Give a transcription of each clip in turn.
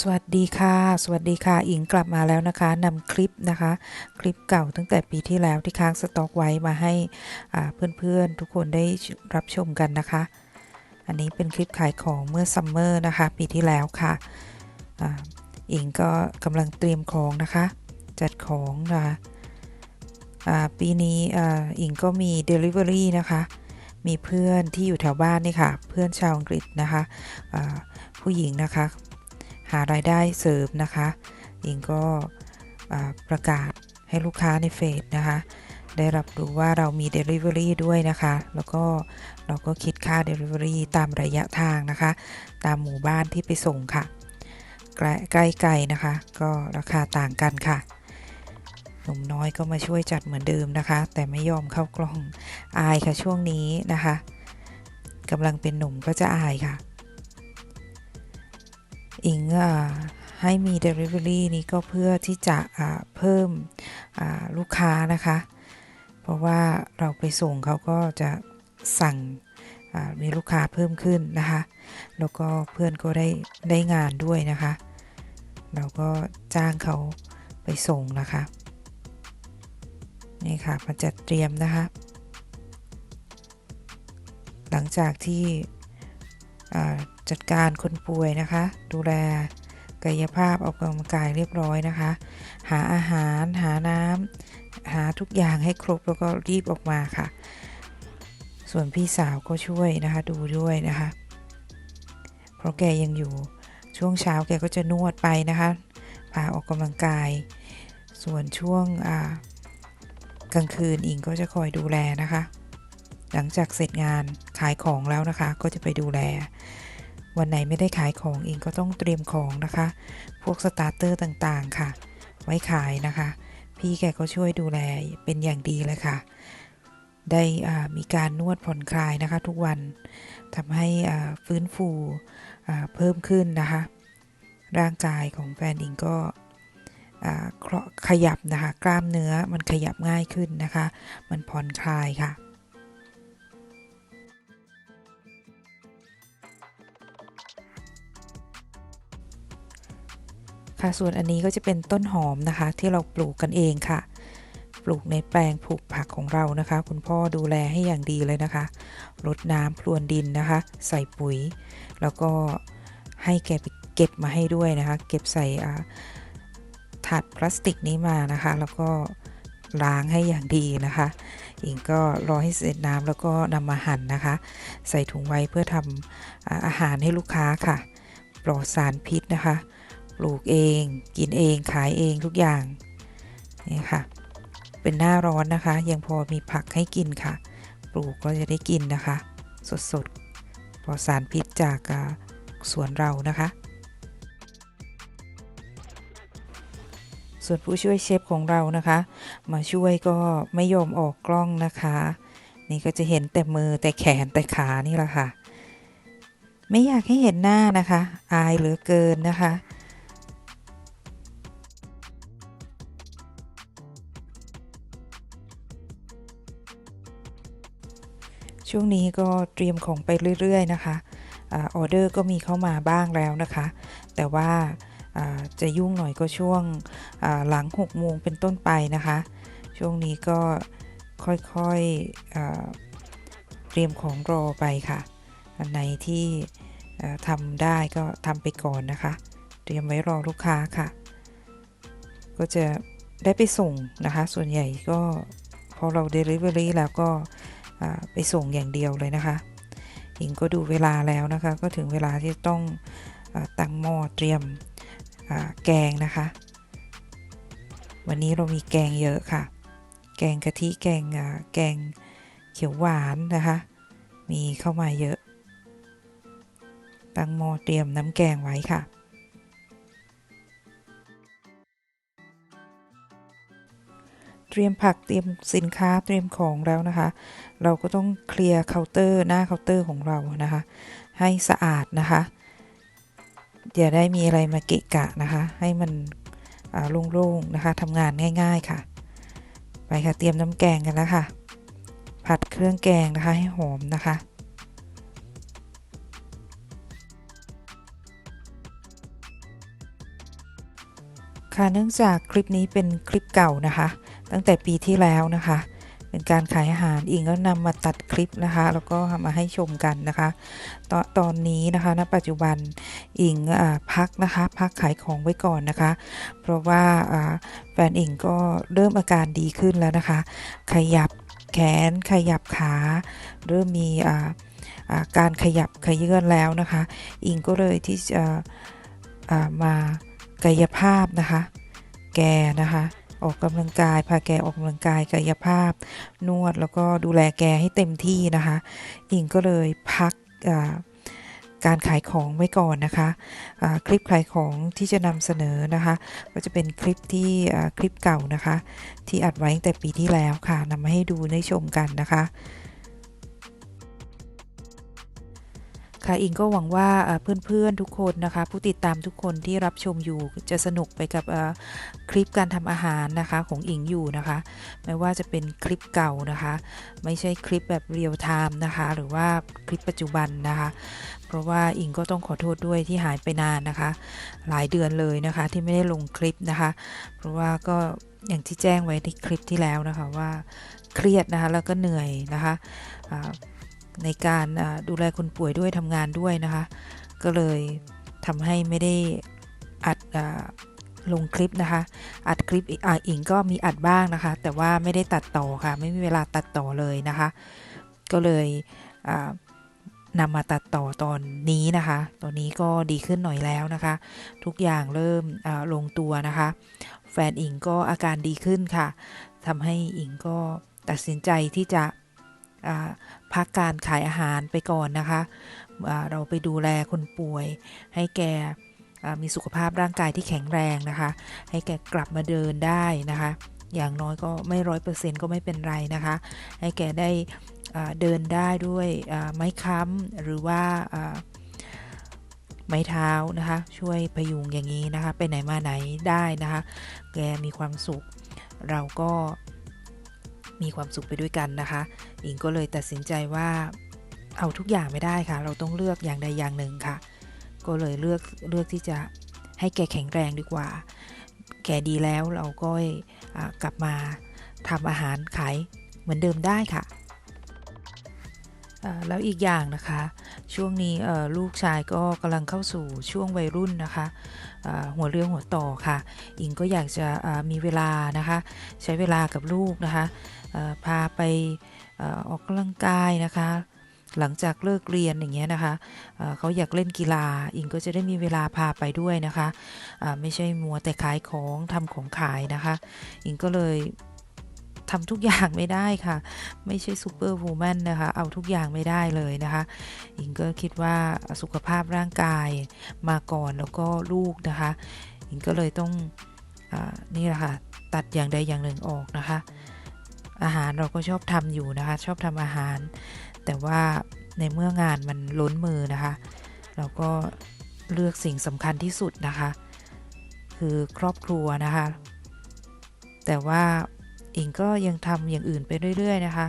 สวัสดีค่ะ สวัสดีค่ะอิงกลับมาแล้วนะคะนำคลิปนะคะ คลิปเก่าตั้งแต่ปีที่แล้วที่ค้างสต็อกไว้มาให้อ่าเพื่อนๆทุกคนได้รับชมกันนะคะ อันนี้เป็นคลิปขายของเมื่อซัมเมอร์นะคะ ปีที่แล้วค่ะออิงก็กำลังเตรียมของนะคะ จัดของนะคะปีนี้ออิงก็มี Delivery นะคะ มีเพื่อนที่อยู่แถวบ้านนี่ค่ะ เพื่อนชาวอังกฤษนะคะอ่าผู้หญิงนะคะ หารายได้เสริมนะคะอิงก็ประกาศให้ลูกค้าในเฟซนะคะ ได้รับรู้ว่าเรามี Delivery ด้วยนะคะ แล้วก็เราก็คิดค่า Delivery ตามระยะทางนะคะ ตามหมู่บ้านที่ไปส่งค่ะใกล้ใกล้ไกลนะคะ ก็ราคาต่างกันค่ะหนุ่มน้อยก็มาช่วยจัดเหมือนเดิมนะคะ แต่ไม่ยอมเข้ากล้องอายค่ะช่วงนี้นะคะกำลังเป็นหนุ่มก็จะอายค่ะ อิงอให้มี Delivery นี้ก็เพื่อที่จะเพิ่มลูกค้านะคะ เพราะว่าเราไปส่งเขาก็จะสั่งมีลูกค้าเพิ่มขึ้นนะคะ แล้วก็เพื่อนก็ได้ได้งานด้วยนะคะ เราก็จ้างเขาไปส่งนะคะ นี่ค่ะมาจัดเตรียมนะคะ หลังจากที่ จัดการคนป่วยนะคะ ดูแลกายภาพออกกำลังกายเรียบร้อยนะคะ หาอาหารหาน้ำหาทุกอย่างให้ครบแล้วก็รีบออกมาค่ะ ส่วนพี่สาวก็ช่วยนะคะ ดูด้วยนะคะ เพราะแกยังอยู่ช่วงเช้าแกก็จะนวดไปนะคะพาออกกำลังกาย ส่วนช่วงกลางคืนอิงก็จะคอยดูแลนะคะ หลังจากเสร็จงานขายของแล้วนะคะ ก็จะไปดูแล วันไหนไม่ได้ขายของเองก็ต้องเตรียมของนะคะ พวกสตาร์เตอร์ต่างๆค่ะ ไว้ขายนะคะ พี่แกก็ช่วยดูแลเป็นอย่างดีเลยค่ะ ได้มีการนวดผ่อนคลายนะคะทุกวันทำให้ฟื้นฟูเพิ่มขึ้นนะคะ ร่างกายของแฟนอิงก็เคราะขยับนะคะ กล้ามเนื้อมันขยับง่ายขึ้นนะคะ มันผ่อนคลายค่ะ ส่วนอันนี้ก็จะเป็นต้นหอมนะคะ ที่เราปลูกกันเองค่ะ ปลูกในแปลงปลูกผักของเรานะคะ คุณพ่อดูแลให้อย่างดีเลยนะคะรดน้ำพรวนดินนะคะ ใส่ปุ๋ย แล้วก็ให้แกไปเก็บมาให้ด้วยนะคะ เก็บใส่ถาดพลาสติกนี้มานะคะ แล้วก็ล้างให้อย่างดีนะคะอิงก็รอให้เสร็จน้ำแล้วก็นำมาหั่นนะคะ ใส่ถุงไว้เพื่อทำอ่าอาหารให้ลูกค้าค่ะ ปลอดสารพิษนะคะ ปลูกเอง กินเองขายเองทุกอย่างนี่ค่ะ เป็นหน้าร้อนนะคะ ยังพอมีผักให้กินค่ะ ปลูกก็จะได้กินนะคะ สดๆปลอดสารพิษจากสวนเรานะคะ ส่วนผู้ช่วยเชฟของเรานะคะ มาช่วยก็ไม่ยอมออกกล้องนะคะ นี่ก็จะเห็นแต่มือแต่แขนแต่ขานี่แหละค่ะ ไม่อยากให้เห็นหน้านะคะ อายเหลือเกินนะคะ ช่วงนี้ก็เตรียมของไปเรื่อยๆนะคะออเดอร์ก็มีเข้ามาบ้างแล้วนะคะ แต่ว่าจะยุ่งหน่อยก็ช่วงหลัง6โมงเป็นต้นไปนะคะ ช่วงนี้ก็ค่อยๆเตรียมของรอไปค่ะ อันไหนที่ทำได้ก็ทำไปก่อนนะคะ เตรียมไว้รอลูกค้าค่ะ ก็จะได้ไปส่งนะคะ ส่วนใหญ่ก็พอเรา Delivery แล้วก็ ไปส่งอย่างเดียวเลยนะคะหญิงก็ดูเวลาแล้วนะคะ ก็ถึงเวลาที่ต้องตั้งหม้อเตรียมแกงนะคะ วันนี้เรามีแกงเยอะค่ะ แกงกะทิแกงแกงเขียวหวานนะคะ มีเข้ามาเยอะ ตั้งหม้อเตรียมน้ำแกงไว้ค่ะ ตรียมผักเตรียมสินค้าเตรียมของแล้วนะคะ เราก็ต้องเคลียร์เคาน์เตอร์หน้าเคาน์เตอร์ของเรานะคะ ให้สะอาดนะคะอย่าได้มีอะไรมาเกะกะนะคะ ให้มันอ่าโล่งๆนะคะทำงานง่ายๆค่ะ ไปค่ะเตรียมน้ำแกงกันแล้วค่ะ ผัดเครื่องแกงนะคะให้หอมนะคะ ค่ะเนื่องจากคลิปนี้เป็นคลิปเก่านะคะ ตั้งแต่ปีที่แล้วนะคะ เป็นการขายอาหารอิงก็นำมาตัดคลิปนะคะ แล้วก็มาให้ชมกันนะคะตอนตอนนี้นะคะณปัจจุบันอิงอพักนะคะ พักขายของไว้ก่อนนะคะ เพราะว่าแฟนอิงก็เริ่มอาการดีขึ้นแล้วนะคะ ขยับแขนขยับขาเริ่มมีการขยับขยื่นแล้วนะคะ อิงก็เลยที่จะมากายภาพนะคะ แกนะคะ ออกกำลังกายพาแกออกกำลังกายกายภาพ นวดแล้วก็ดูแลแกให้เต็มที่นะคะอิงก็เลยพักการขายของไว้ก่อนนะคะะคลิปขายของที่จะนำเสนอนะคะ ก็จะเป็นคลิปที่คลิปเก่านะคะ ที่อัดไว้ตั้งแต่ปีที่แล้วค่ะนำมาให้ดูได้ชมกันนะคะ ค่ะอิงก็หวังว่าเพื่อนๆทุกคนนะคะ ผู้ติดตามทุกคนที่รับชมอยู่จะสนุกไปกับคลิปการทำอาหารนะคะของอิงอยู่นะคะ ไม่ว่าจะเป็นคลิปเก่านะคะ ไม่ใช่คลิปแบบเรียลไทม์นะคะ หรือว่าคลิปปัจจุบันนะคะ เพราะว่าอิงก็ต้องขอโทษด้วยที่หายไปนานนะคะ หลายเดือนเลยนะคะที่ไม่ได้ลงคลิปนะคะ เพราะว่าก็อย่างที่แจ้งไว้ในคลิปที่แล้วนะคะว่าเครียดนะคะแล้วก็เหนื่อยนะคะอ่า ในการดูแลคนป่วยด้วยทำงานด้วยนะคะ ก็เลยทำให้ไม่ได้อัดอลงคลิปนะคะ อัดคลิปอ่าอิงก็มีอัดบ้างนะคะ แต่ว่าไม่ได้ตัดต่อค่ะ ไม่มีเวลาตัดต่อเลยนะคะ ก็เลยนำมาตัดต่อตอนนี้นะคะ ตอนนี้ก็ดีขึ้นหน่อยแล้วนะคะ ทุกอย่างเริ่มลงตัวนะคะ แฟนอิงก็อาการดีขึ้นค่ะทำให้อิงก็ตัดสินใจที่จะ พักการขายอาหารไปก่อนนะคะ เราไปดูแลคนป่วย ให้แกมีสุขภาพร่างกายที่แข็งแรงนะคะ ให้แกกลับมาเดินได้นะคะ อย่างน้อยก็ไม่ร้อยเปอร์เซ็นต์ก็ไม่เป็นไรนะคะ ให้แกได้เดินได้ด้วยไม้ค้ำหรือว่าอ่าไม้เท้านะคะ ช่วยพยุงอย่างนี้นะคะ ไปไหนมาไหนได้นะคะ แกมีความสุข เราก็ มีความสุขไปด้วยกันนะคะอิงก็เลยตัดสินใจว่าเอาทุกอย่างไม่ได้ค่ะ เราต้องเลือกอย่างใดอย่างหนึ่งค่ะ ก็เลยเลือกเลือกที่จะให้แกแข็งแรงดีกว่า แกดีแล้วเราก็กลับมาทำอาหารขายเหมือนเดิมได้ค่ะอ่า แล้วอีกอย่างนะคะ ช่วงนี้ลูกชายก็กำลังเข้าสู่ช่วงวัยรุ่นนะคะหัวเรื่องหัวต่อค่ะอิงก็อยากจะมีเวลานะคะ ใช้เวลากับลูกนะคะพาไปออกกำลังกายนะคะหลังจากเลิกเรียนอย่างเงี้ยนะคะเอ่อเขาอยากเล่นกีฬา อิงก็จะได้มีเวลาพาไปด้วยนะคะ ไม่ใช่มัวแต่ขายของทำของขายนะคะ อิงก็เลย ทำทุกอย่างไม่ได้ค่ะ ไม่ใช่ซูเปอร์วูแมนนะคะ เอาทุกอย่างไม่ได้เลยนะคะอิงก็คิดว่าสุขภาพร่างกายมาก่อนแล้วก็ลูกนะคะอิงก็เลยต้องอนี่แหละค่ะ ตัดอย่างใดอย่างหนึ่งออกนะคะ อาหารเราก็ชอบทำอยู่นะคะ ชอบทำอาหาร แต่ว่าในเมื่องานมันล้นมือนะคะ เราก็เลือกสิ่งสำคัญที่สุดนะคะ คือครอบครัวนะคะ แต่ว่า อิงก็ยังทำอย่างอื่นไปเรื่อย ๆ นะคะ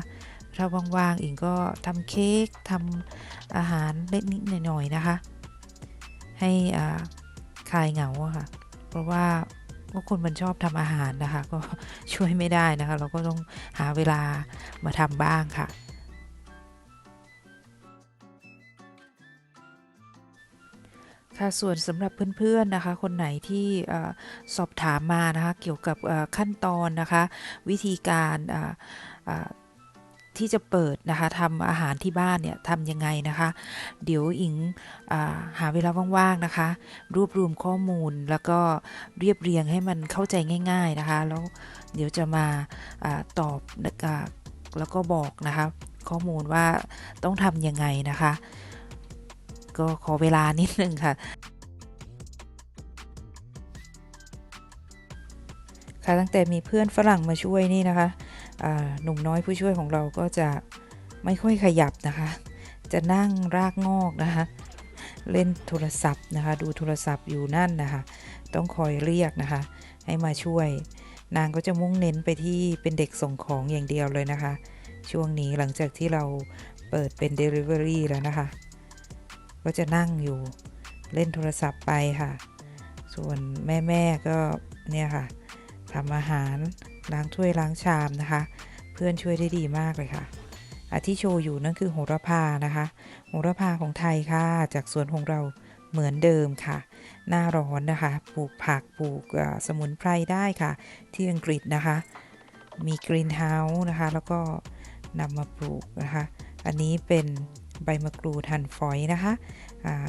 ถ้าว่างๆอิงก็ทำเค้กทำอาหารเล็กนิดหน่อยๆนะคะ ให้อาคลายเหงาค่ะ เพราะว่าว่าคนมันชอบทำอาหารนะคะ ก็ช่วยไม่ได้นะคะ เราก็ต้องหาเวลามาทำบ้างค่ะ ค่ะส่วนสำหรับเพื่อนๆนะคะ คนไหนที่สอบถามมานะคะ เกี่ยวกับขั้นตอนนะคะ วิธีการที่จะเปิดนะคะทำอาหารที่บ้านเนี่ยทำยังไงนะคะ เดี๋ยวอิงอหาเวลาว่างๆนะคะ รวบรวมข้อมูลแล้วก็เรียบเรียงให้มันเข้าใจง่าย ๆนะคะ แล้วเดี๋ยวจะมาอาตอบแล้วก็บอกนะคะ ข้อมูลว่าต้องทำยังไงนะคะ ก็ขอเวลานิดนึงค่ะค่ะตั้งแต่มีเพื่อนฝรั่งมาช่วยนี่นะคะหนุ่มน้อยผู้ช่วยของเราก็จะไม่ค่อยขยับนะคะ จะนั่งรากงอกนะคะ เล่นโทรศัพท์นะคะ ดูโทรศัพท์อยู่นั่นนะคะ ต้องคอยเรียกนะคะ ให้มาช่วย นางก็จะมุ่งเน้นไปที่เป็นเด็กส่งของอย่างเดียวเลยนะคะ ช่วงนี้หลังจากที่เราเปิดเป็น Delivery แล้วนะคะ ก็จะนั่งอยู่เล่นโทรศัพท์ไปค่ะ ส่วนแม่ๆก็เนี่ยค่ะทำอาหารล้างถ้วยล้างชามนะคะ เพื่อนช่วยได้ดีมากเลยค่ะอาที่โชว์อยู่นั่นคือโหระพานะคะ โหระพาของไทยค่ะ จากสวนของเราเหมือนเดิมค่ะ หน้าร้อนนะคะ ปลูกผักปลูกสมุนไพรได้ค่ะ ที่อังกฤษนะคะ มีกรีนเฮาส์นะคะ แล้วก็นำมาปลูกนะคะ อันนี้เป็น ใบมะกรูดหั่นฝอยนะคะ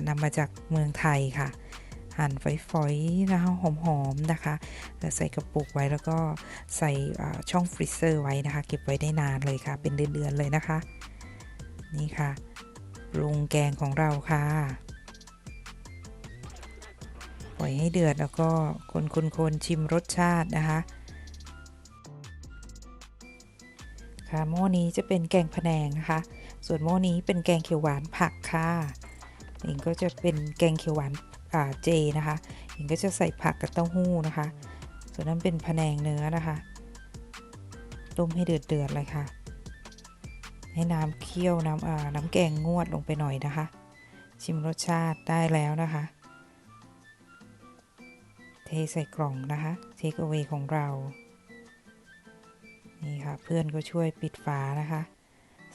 นำมาจากเมืองไทยค่ะ หั่นฝอยๆนะคะหอมๆนะคะแล้วใส่กระปุกไว้แล้วก็ใส่ช่องฟรีเซอร์ไว้นะคะ เก็บไว้ได้นานเลยค่ะ เป็นเดือนๆเลยนะคะ นี่ค่ะปรุงแกงของเราค่ะปล่อยให้เดือดแล้วก็คนๆๆชิมรสชาตินะคะค่ะหม้อนี้จะเป็นแกงพะแนงนะคะ ส่วนหม้อนี้เป็นแกงเขียวหวานผักค่ะเองก็จะเป็นแกงเขียวหวานเจนะคะเองก็จะใส่ผักกับเต้าหู้นะคะ ส่วนนั้นเป็นพะแนงเนื้อนะคะ ต้มให้เดือดเดือดๆเลยค่ะ ให้น้ำเคี่ยวน้ำน้ำแกงงวดลงไปหน่อยนะคะ ชิมรสชาติได้แล้วนะคะ เทใส่กล่องนะคะเทคเอาไว้ของเรา นี่ค่ะเพื่อนก็ช่วยปิดฝานะคะ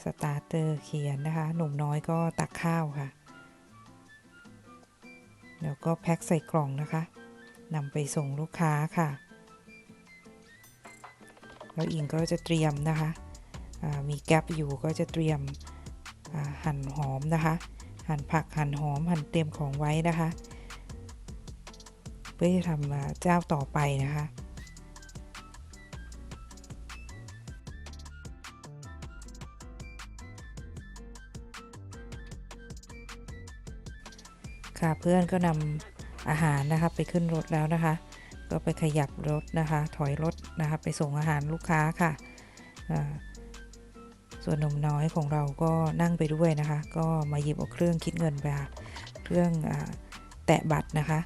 สตาร์เตอร์เขียนนะคะ หนุ่มน้อยก็ตักข้าวค่ะ แล้วก็แพ็คใส่กล่องนะคะนำไปส่งลูกค้าค่ะ แล้วอิงก็จะเตรียมนะคะมีแก๊ปอยู่ก็จะเตรียมหั่นหอมนะคะ หั่นผักหั่นหอมหั่นเตรียมของไว้นะคะ เพื่อจะทำเจ้าต่อไปนะคะ ค่ะเพื่อนก็นำอาหารนะคะไปขึ้นรถแล้วนะคะ ก็ไปขยับรถนะคะ ถอยรถนะคะไปส่งอาหารลูกค้าค่ะส่วนหนมน้อยของเราก็นั่งไปด้วยนะคะ ก็มาหยิบเอาเครื่องคิดเงินไปค่ะเครื่องอแตะบัตรนะคะ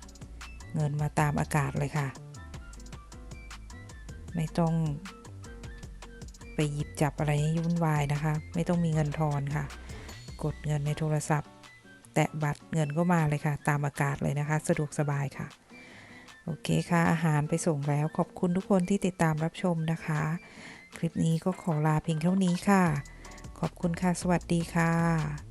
เงินมาตามอากาศเลยค่ะ ไม่ต้องไปหยิบจับอะไรให้ยุ่นวายนะคะ ไม่ต้องมีเงินทอนค่ะ กดเงินในโทรศัพท์ แตะบัตร เงินก็มาเลยค่ะ ตามอากาศเลยนะคะ สะดวกสบายค่ะ โอเคค่ะ อาหารไปส่งแล้วขอบคุณทุกคนที่ติดตามรับชมนะคะ คลิปนี้ก็ขอลาเพียงเท่านี้ค่ะ ขอบคุณค่ะ สวัสดีค่ะ